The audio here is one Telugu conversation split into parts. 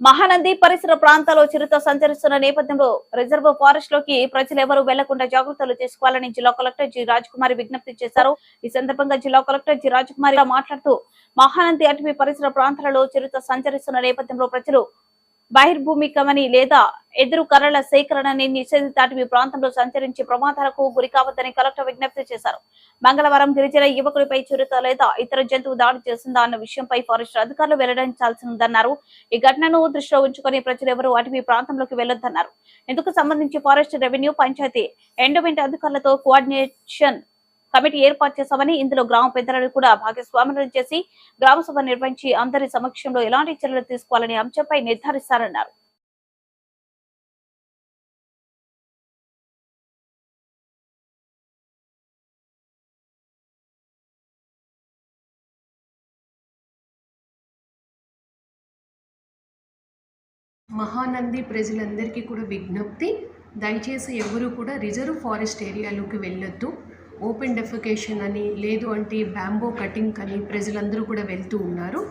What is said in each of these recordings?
మహానంది పరిసర ప్రాంతాల్లో చిరుత సంచరిస్తున్న నేపథ్యంలో రిజర్వ్ ఫారెస్ట్లోకి ప్రజలు ఎవరూ వెళ్ళకుండా జాగ్రత్తలు తీసుకోవాలని జిల్లా కలెక్టర్ జి రాజకుమారి విజ్ఞప్తి చేశారు. ఈ సందర్భంగా జిల్లా కలెక్టర్ జి రాజకుమారి మాట్లాడుతూ మహానంది అటవీ పరిసర ప్రాంతాలలో చిరుత సంచరిస్తున్న నేపథ్యంలో ప్రజలు బహిర్భూమికమని లేదా ఎదురు కర్రల సేకరణని నిషేధిత ప్రాంతంలో సంచరించి ప్రమాదాలకు గురి కావద్దని కలెక్టర్ విజ్ఞప్తి చేశారు. మంగళవారం గిరిజన యువకుడిపై చిరుత లేదా ఇతర జంతువు దాడి చేసిందా అన్న విషయంపై ఫారెస్ట్ అధికారులు వెల్లడించాల్సి ఉందన్నారు ఈ ఘటనను దృష్టిలో ఉంచుకొని ప్రజలు ఎవరూ అటవీ ప్రాంతంలోకి వెళ్ళొద్దన్నారు ఇందుకు సంబంధించి ఫారెస్ట్ రెవెన్యూ పంచాయతీ ఎండోమెంట్ అధికారులతో కోఆర్డినేషన్ కమిటీ ఏర్పాటు చేశామని ఇందులో గ్రామ పెద్దలను కూడా భాగస్వామ్యం చేసి గ్రామ సభ నిర్వహించి అందరి సమక్షంలో ఎలాంటి చర్యలు తీసుకోవాలనే అంశంపై నిర్ధారిస్తారన్నారు. మహానంది ప్రజలందరికీ కూడా విజ్ఞప్తి దయచేసి ఎవరు కూడా రిజర్వ్ ఫారెస్ట్ ఏరియాలోకి వెళ్ళొద్దు. ఓపెన్ డెఫికేషన్ అని లేదు అంటే బ్యాంబో కటింగ్ అని ప్రజలందరూ కూడా వెళ్తూ ఉన్నారు.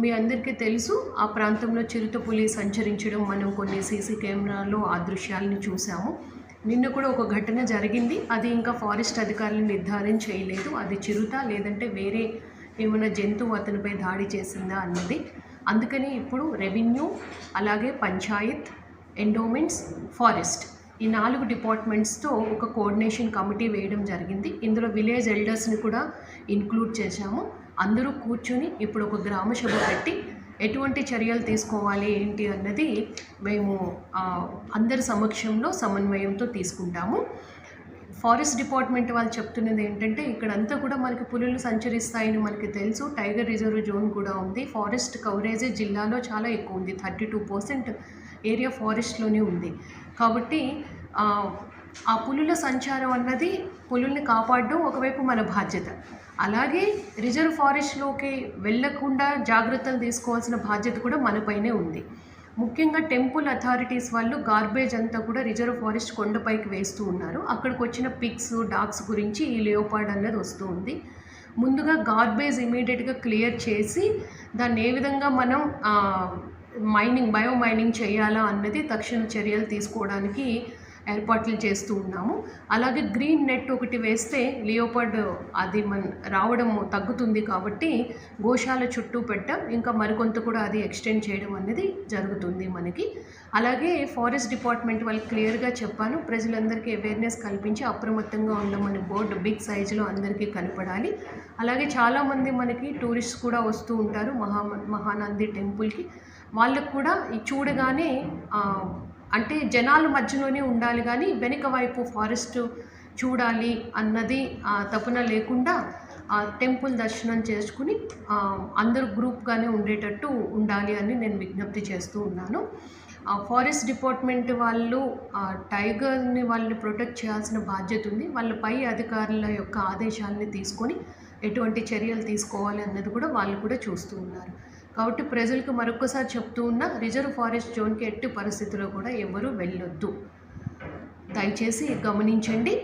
మీ అందరికీ తెలుసు ఆ ప్రాంతంలో చిరుతపులి సంచరించడం మనం కొన్ని సీసీ కెమెరాలో ఆ దృశ్యాలను చూసాము నిన్న కూడా ఒక ఘటన జరిగింది. అది ఇంకా ఫారెస్ట్ అధికారులు నిర్ధారణ చేయలేదు. అది చిరుత లేదంటే వేరే ఏమైనా జంతువు అతనిపై దాడి చేసిందా అన్నది. అందుకని ఇప్పుడు రెవెన్యూ అలాగే పంచాయత్ ఎండోమెంట్స్ ఫారెస్ట్ ఈ నాలుగు డిపార్ట్మెంట్స్తో ఒక కోఆర్డినేషన్ కమిటీ వేయడం జరిగింది. ఇందులో విలేజ్ ఎల్డర్స్ని కూడా ఇంక్లూడ్ చేశాము. అందరూ కూర్చొని ఇప్పుడు ఒక గ్రామ సభ పెట్టి ఎటువంటి చర్యలు తీసుకోవాలి ఏంటి అన్నది మేము అందరి సమక్షంలో సమన్వయంతో తీసుకుంటాము. ఫారెస్ట్ డిపార్ట్మెంట్ వాళ్ళు చెప్తున్నది ఏంటంటే ఇక్కడంతా కూడా మనకి పులులు సంచరిస్తాయని మనకి తెలుసు. టైగర్ రిజర్వ్ జోన్ కూడా ఉంది. ఫారెస్ట్ కవరేజ్ జిల్లాలో చాలా ఎక్కువ ఉంది. థర్టీ టూ పర్సెంట్ ఏరియా ఫారెస్ట్లోనే ఉంది. కాబట్టి ఆ, పులుల సంచారం అన్నది పులుల్ని కాపాడడం ఒకవైపు మన బాధ్యత. అలాగే రిజర్వ్ ఫారెస్ట్లోకి వెళ్ళకుండా జాగ్రత్తలు తీసుకోవాల్సిన బాధ్యత కూడా మనపైనే ఉంది. ముఖ్యంగా టెంపుల్ అథారిటీస్ వాళ్ళు గార్బేజ్ అంతా కూడా రిజర్వ్ ఫారెస్ట్ కొండపైకి వేస్తూ ఉన్నారు. అక్కడికి వచ్చిన పిక్స్ డాగ్స్ గురించి ఈ లియోపాడ్ అన్నది వస్తూ ఉంది. ముందుగా గార్బేజ్ ఇమీడియట్గా క్లియర్ చేసి దాన్ని ఏ విధంగా మనం మైనింగ్ బయో మైనింగ్ చేయాలా అన్నది తక్షణ చర్యలు తీసుకోవడానికి ఏర్పాట్లు చేస్తూ ఉన్నాము. అలాగే గ్రీన్ నెట్ ఒకటి వేస్తే లియోపర్డ్ అది మన రావడం తగ్గుతుంది కాబట్టి గోశాల చుట్టూ పెట్టడం ఇంకా మరికొంత కూడా అది ఎక్స్టెండ్ చేయడం అనేది జరుగుతుంది మనకి. అలాగే ఫారెస్ట్ డిపార్ట్మెంట్ వాళ్ళు క్లియర్గా చెప్పాను. ప్రజలందరికీ అవేర్నెస్ కల్పించి అప్రమత్తంగా ఉండమని బోర్డు బిగ్ సైజులో అందరికీ కనపడాలి. అలాగే చాలామంది మనకి టూరిస్ట్ కూడా వస్తూ ఉంటారు మహా మహానంది టెంపుల్కి. వాళ్ళకు కూడా చూడగానే అంటే జనాల మధ్యలోనే ఉండాలి కానీ వెనుక వైపు ఫారెస్ట్ చూడాలి అన్నది తపన లేకుండా టెంపుల్ దర్శనం చేసుకుని అందరూ గ్రూప్గానే ఉండేటట్టు ఉండాలి అని నేను విజ్ఞప్తి చేస్తూ ఉన్నాను. ఫారెస్ట్ డిపార్ట్మెంట్ వాళ్ళు టైగర్ని వాళ్ళని ప్రొటెక్ట్ చేయాల్సిన బాధ్యత ఉంది. వాళ్ళ పై అధికారుల యొక్క ఆదేశాలని తీసుకొని ఎటువంటి చర్యలు తీసుకోవాలి అన్నది కూడా వాళ్ళు కూడా చూస్తూ ఉన్నారు. కాబట్టి ప్రజలకు మరొకసారి చెప్తూ ఉన్న రిజర్వ్ ఫారెస్ట్ జోన్కి ఎట్టి పరిస్థితుల్లో కూడా ఎవరూ వెళ్ళొద్దు. దయచేసి గమనించండి.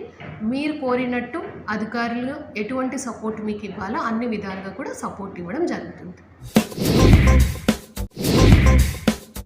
మీరు కోరినట్టు అధికారులు ఎటువంటి సపోర్ట్ మీకు ఇవ్వాలో అన్ని విధాలుగా కూడా సపోర్ట్ ఇవ్వడం జరుగుతుంది.